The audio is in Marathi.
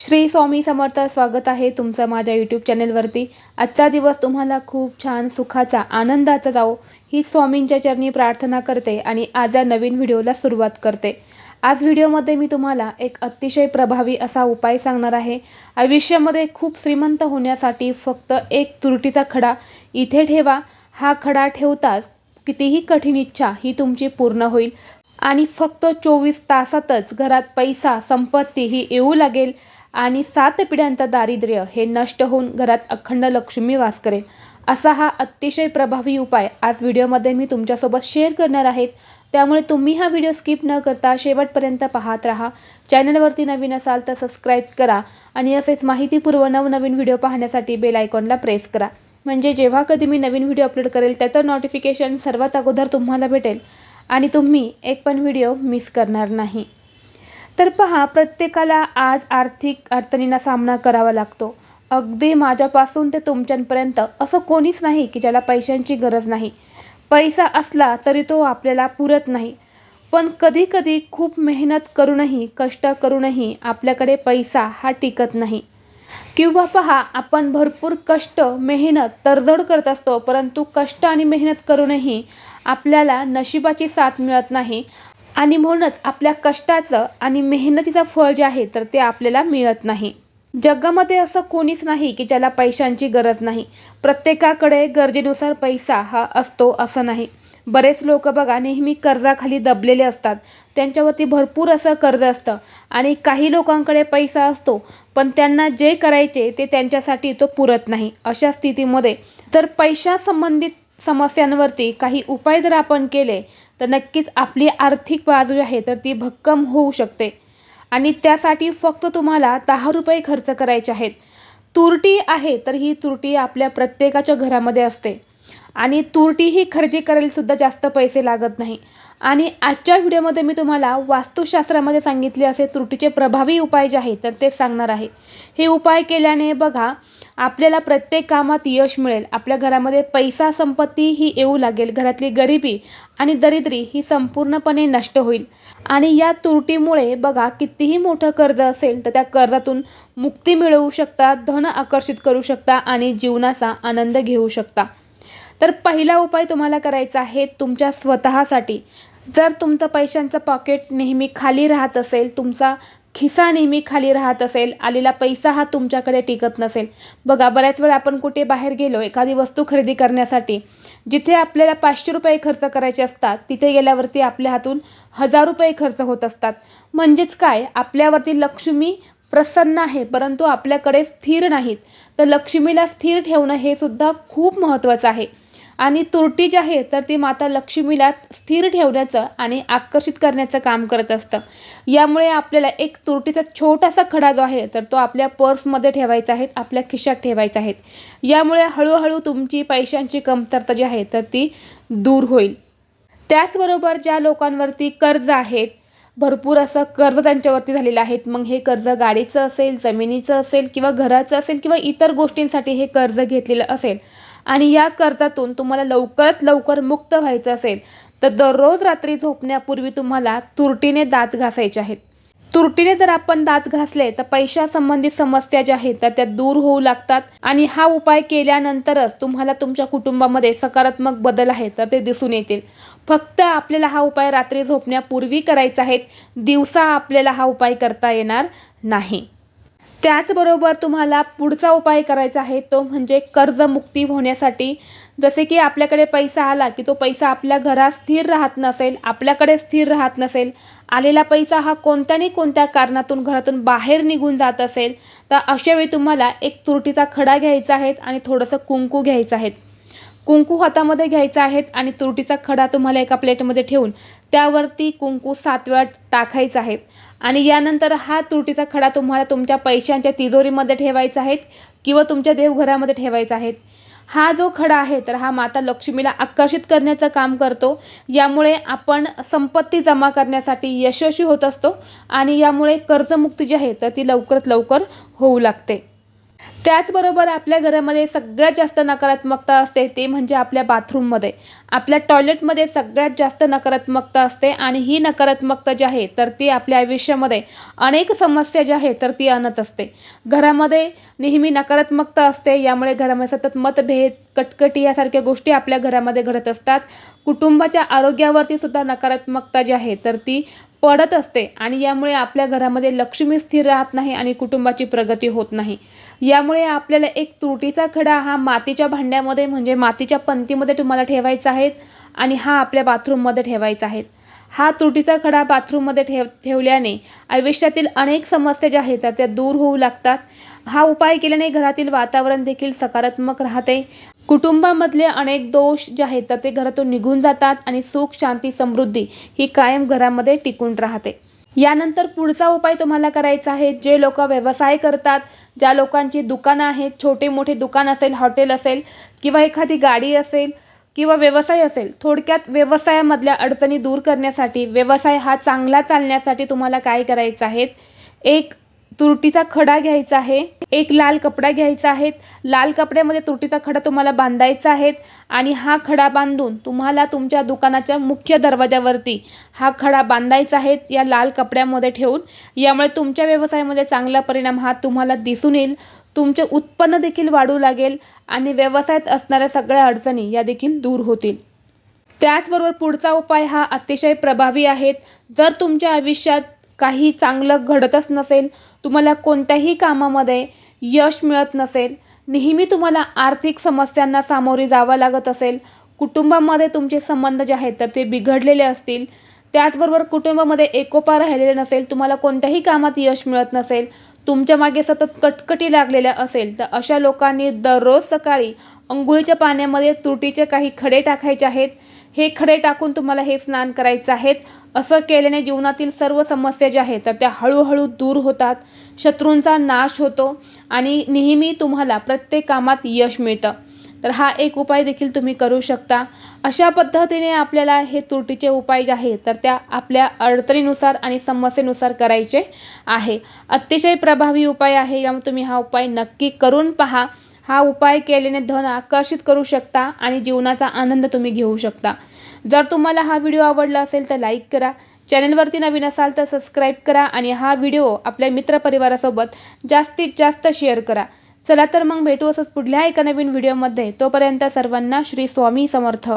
श्री स्वामी समर्थ स्वागत आहे तुमचं माझ्या यूट्यूब चॅनेलवरती आजचा दिवस तुम्हाला खूप छान सुखाचा आनंदाचा जाओ ही स्वामींच्या चरणी प्रार्थना करते आणि आज या नवीन व्हिडिओला सुरुवात करते. आज व्हिडिओमध्ये मी तुम्हाला एक अतिशय प्रभावी असा उपाय सांगणार आहे. आयुष्यामध्ये खूप श्रीमंत होण्यासाठी फक्त एक तुरटीचा खडा इथे ठेवा. हा खडा ठेवताच कितीही कठीण इच्छा ही तुमची पूर्ण होईल. आणि फक्त चोवीस तासातच घरात पैसा संपत्ती ही येऊ लागेल. आणि सात पिढ्यांचा दारिद्र्य हे नष्ट होऊन घरात अखंड लक्ष्मी वास करेल. असा हा अतिशय प्रभावी उपाय आज व्हिडिओमध्ये मी तुमच्यासोबत शेअर करणार आहेत. त्यामुळे तुम्ही हा व्हिडिओ स्किप न करता शेवटपर्यंत पाहत राहा. चॅनलवरती नवीन असाल तर सबस्क्राईब करा आणि असेच माहितीपूर्व नवनवीन व्हिडिओ पाहण्यासाठी बेल आयकॉनला प्रेस करा. म्हणजे जेव्हा कधी मी नवीन व्हिडिओ अपलोड करेल त्याचं नोटिफिकेशन सर्वात अगोदर तुम्हाला भेटेल. आणि तुम्ही एक पण व्हिडिओ मिस करणार नाही. तर पहा प्रत्येकाला आज आर्थिक अडचणींना सामना करावा लागतो. अगदी माझ्यापासून ते तुमच्यापर्यंत असं कोणीच नाही की ज्याला पैशांची गरज नाही. पैसा असला तरी तो आपल्याला पुरत नाही. पण कधीकधी खूप मेहनत करूनही कष्ट करूनही आपल्याकडे पैसा हा टिकत नाही. किंवा पहा आपण भरपूर कष्ट मेहनत तडजोड करत असतो परंतु कष्ट आणि मेहनत करूनही आपल्याला नशिबाची साथ मिळत नाही. आणि म्हणूनच आपल्या कष्टाचं आणि मेहनतीचं फळ जे आहे तर ते आपल्याला मिळत नाही. जगामध्ये असं कोणीच नाही की ज्याला पैशांची गरज नाही. प्रत्येकाकडे गरजेनुसार पैसा हा असतो असं नाही. बरेच लोक बघा नेहमी कर्जाखाली दबलेले असतात. त्यांच्यावरती भरपूर असं कर्ज असतं. आणि काही लोकांकडे पैसा असतो पण त्यांना जे करायचे ते त्यांच्यासाठी तो पुरत नाही. अशा स्थितीमध्ये जर पैशासंबंधित समस्यांवरती काही उपाय जर आपण केले तर नक्कीच आपली आर्थिक बाजू आहे तर ती भक्कम होऊ शकते. आणि त्यासाठी फक्त तुम्हाला दहा रुपये खर्च करायचे आहेत. तुरटी आहे तर ही तुरटी आपल्या प्रत्येकाच्या घरामध्ये असते. आणि तुरटी ही खरेदी करायला सुद्धा जास्त पैसे लागत नाही. आणि आजच्या व्हिडिओमध्ये मी तुम्हाला वास्तुशास्त्रामध्ये सांगितले असे त्रुटीचे प्रभावी उपाय जे आहेत तर ते सांगणार आहे. हे उपाय केल्याने बघा आपल्याला प्रत्येक कामात यश मिळेल. आपल्या घरामध्ये पैसा संपत्ती ही येऊ लागेल. घरातली गरिबी आणि दरिद्री ही संपूर्णपणे नष्ट होईल. आणि या तुरटीमुळे बघा कितीही मोठं कर्ज असेल तर त्या कर्जातून मुक्ती मिळवू शकता धन आकर्षित करू शकता आणि जीवनाचा आनंद घेऊ शकता. तर पहिला उपाय तुम्हाला करायचा आहे तुमच्या स्वतःसाठी. जर तुमचं पैशांचं पॉकेट नेहमी खाली राहत असेल तुमचा खिसा नेहमी खाली राहत असेल आलेला पैसा हा तुमच्याकडे टिकत नसेल. बघा बऱ्याच वेळा आपण कुठे बाहेर गेलो एखादी वस्तू खरेदी करण्यासाठी जिथे आपल्याला पाचशे रुपये खर्च करायचे असतात तिथे गेल्यावरती आपल्या हातून हजार रुपये खर्च होत असतात. म्हणजेच काय? आपल्यावरती लक्ष्मी प्रसन्न आहे परंतु आपल्याकडे स्थिर नाहीत. तर लक्ष्मीला स्थिर ठेवणं हे सुद्धा खूप महत्त्वाचं आहे. आणि तुरटी जी आहे तर ती माता लक्ष्मीला स्थिर ठेवण्याचं आणि आकर्षित करण्याचं काम करत असतं. यामुळे आपल्याला एक तुरटीचा छोटासा खडा जो आहे तर तो आपल्या पर्समध्ये ठेवायचा आहे आपल्या खिशात ठेवायचा आहे. यामुळे हळूहळू तुमची पैशांची कमतरता जी आहे तर ती दूर होईल. त्याचबरोबर ज्या लोकांवरती कर्ज आहेत भरपूर असं कर्ज त्यांच्यावरती झालेलं आहेत. मग हे कर्ज गाडीचं असेल जमिनीचं असेल किंवा घराचं असेल किंवा इतर गोष्टींसाठी हे कर्ज घेतलेलं असेल आणि या कर्जातून तुम्हाला लवकरात लवकर मुक्त व्हायचं असेल तर दररोज रात्री झोपण्यापूर्वी तुम्हाला तुरटीने दात घासायचे आहेत. तुरटीने जर आपण दात घासले तर पैशासंबंधित समस्या ज्या आहेत तर त्या दूर होऊ लागतात. आणि हा उपाय केल्यानंतरच तुम्हाला तुमच्या कुटुंबामध्ये सकारात्मक बदल आहेत तर ते दिसून येतील. फक्त आपल्याला हा उपाय रात्री झोपण्यापूर्वी करायचा आहे. दिवसा आपल्याला हा उपाय करता येणार नाही. त्याचबरोबर तुम्हाला पुढचा उपाय करायचा आहे तो म्हणजे कर्जमुक्ती होण्यासाठी. जसे की आपल्याकडे पैसा आला की तो पैसा आपल्या घरात स्थिर राहत नसेल आपल्याकडे स्थिर राहत नसेल आलेला पैसा हा कोणत्यानी कोणत्या कारणातून घरातून बाहेर निघून जात असेल तर अशावेळी तुम्हाला एक तुरटीचा खडा घ्यायचा आहे आणि थोडंसं कुंकू घ्यायचं आहे. कुंकू हातामध्ये घ्यायचा आहे आणि तुरटीचा खडा तुम्हाला एका प्लेटमध्ये ठेवून त्यावरती कुंकू सात वेळा टाकायचा आहे. आणि यानंतर हा तुरटीचा खडा तुम्हाला तुमच्या पैशांच्या तिजोरीमध्ये ठेवायचा आहे किंवा तुमच्या देवघरामध्ये ठेवायचा आहे. हा जो खडा आहे तर हा माता लक्ष्मीला आकर्षित करण्याचं काम करतो. यामुळे आपण संपत्ती जमा करण्यासाठी यशस्वी होत असतो आणि यामुळे कर्जमुक्ती जी आहे तर ती लवकरात लवकर होऊ लागते. त्याचबरोबर आपल्या घरामध्ये सगळ्यात जास्त नकारात्मकता असते ते म्हणजे आपल्या बाथरूममध्ये. आपल्या टॉयलेटमध्ये सगळ्यात जास्त नकारात्मकता असते आणि ही नकारात्मकता जी आहे तर ती आपल्या आयुष्यामध्ये अनेक समस्या ज्या आहे तर ती आणत असते. घरामध्ये नेहमी नकारात्मकता असते यामुळे घरामध्ये सतत मतभेद कटकटी यासारख्या गोष्टी आपल्या घरामध्ये घडत असतात. कुटुंबाच्या आरोग्यावरती सुद्धा नकारात्मकता जी आहे तर ती पडत असते आणि यामुळे आपल्या घरामध्ये लक्ष्मी स्थिर राहत नाही आणि कुटुंबाची प्रगती होत नाही. यामुळे आपल्याला एक त्रुटीचा खडा हा मातीच्या भांड्यामध्ये म्हणजे मातीच्या पंतीमध्ये तुम्हाला ठेवायचा आहे आणि हा आपल्या बाथरूममध्ये ठेवायचा आहे. हा त्रुटीचा खडा बाथरूममध्ये ठेव ठेवल्याने आयुष्यातील अनेक समस्या ज्या आहेत त्या दूर होऊ लागतात. हा उपाय केल्याने घरातील वातावरण देखील सकारात्मक राहते. कुटुंबामधले अनेक दोष जे आहेत तर ते घरातून निघून जातात आणि सुख शांती समृद्धी ही कायम घरामध्ये टिकून राहते. यानंतर पुढचा उपाय तुम्हाला करायचा आहे जे लोक व्यवसाय करतात ज्या लोकांची दुकानं आहेत छोटे मोठे दुकान असेल हॉटेल असेल किंवा एखादी गाडी असेल किंवा व्यवसाय असेल थोडक्यात व्यवसायामधल्या अडचणी दूर करण्यासाठी व्यवसाय हा चांगला चालण्यासाठी तुम्हाला काय करायचं आहे? एक तुरटीचा खडा घ्यायचा आहे. एक लाल कपडा घ्यायचा आहे. लाल कपड्यामध्ये तुरटीचा खडा तुम्हाला बांधायचा आहे आणि हा खडा बांधून तुम्हाला तुमच्या दुकानाच्या मुख्य दरवाजावरती हा खडा बांधायचा आहे या लाल कपड्यामध्ये ठेवून. यामुळे तुमच्या व्यवसायामध्ये चांगला परिणाम हा तुम्हाला दिसून येईल. तुमचे उत्पन्न देखील वाढू लागेल आणि व्यवसायात असणाऱ्या सगळ्या अडचणी या देखील दूर होतील. त्याचबरोबर पुढचा उपाय हा अतिशय प्रभावी आहेत. जर तुमच्या आयुष्यात काही चांगलं घडतच नसेल तुम्हाला कोणत्याही कामामध्ये यश मिळत नसेल नेहमी तुम्हाला आर्थिक समस्यांना सामोरे जावं लागत असेल कुटुंबामध्ये तुमचे संबंध जे आहेत तर ते बिघडलेले असतील त्याचबरोबर कुटुंबामध्ये एकोपा राहिलेले नसेल तुम्हाला कोणत्याही कामात यश मिळत नसेल तुमच्या मागे सतत कटकटी लागलेल्या असेल तर अशा लोकांनी दररोज सकाळी अंघोळीच्या पाण्यामध्ये तुरटीचे काही खडे टाकायचे आहेत हे खडे टाकून तुम्हाला हे स्नान करायचं आहेत. असं केल्याने जीवनातील सर्व समस्या ज्या आहेत तर त्या हळूहळू दूर होतात. शत्रूंचा नाश होतो आणि नेहमी तुम्हाला प्रत्येक कामात यश मिळतं. तर हा एक उपाय देखील तुम्ही करू शकता. अशा पद्धतीने आपल्याला हे तुरटीचे उपाय जे आहेत तर त्या आपल्या अडचणीनुसार आणि समस्येनुसार करायचे आहे. अतिशय प्रभावी उपाय आहे यामुळे तुम्ही हा उपाय नक्की करून पहा. हा उपाय केल्याने धन आकर्षित करू शकता आणि जीवनाचा आनंद तुम्ही घेऊ शकता. जर तुम्हाला हा व्हिडिओ आवडला असेल तर लाईक करा चॅनलवरती नवीन असाल तर सबस्क्राईब करा आणि हा व्हिडिओ आपल्या मित्रपरिवारासोबत जास्तीत जास्त शेअर करा. चला तर मग भेटू असंच पुढल्या एका नवीन व्हिडिओमध्ये. तोपर्यंत सर्वांना श्री स्वामी समर्थ.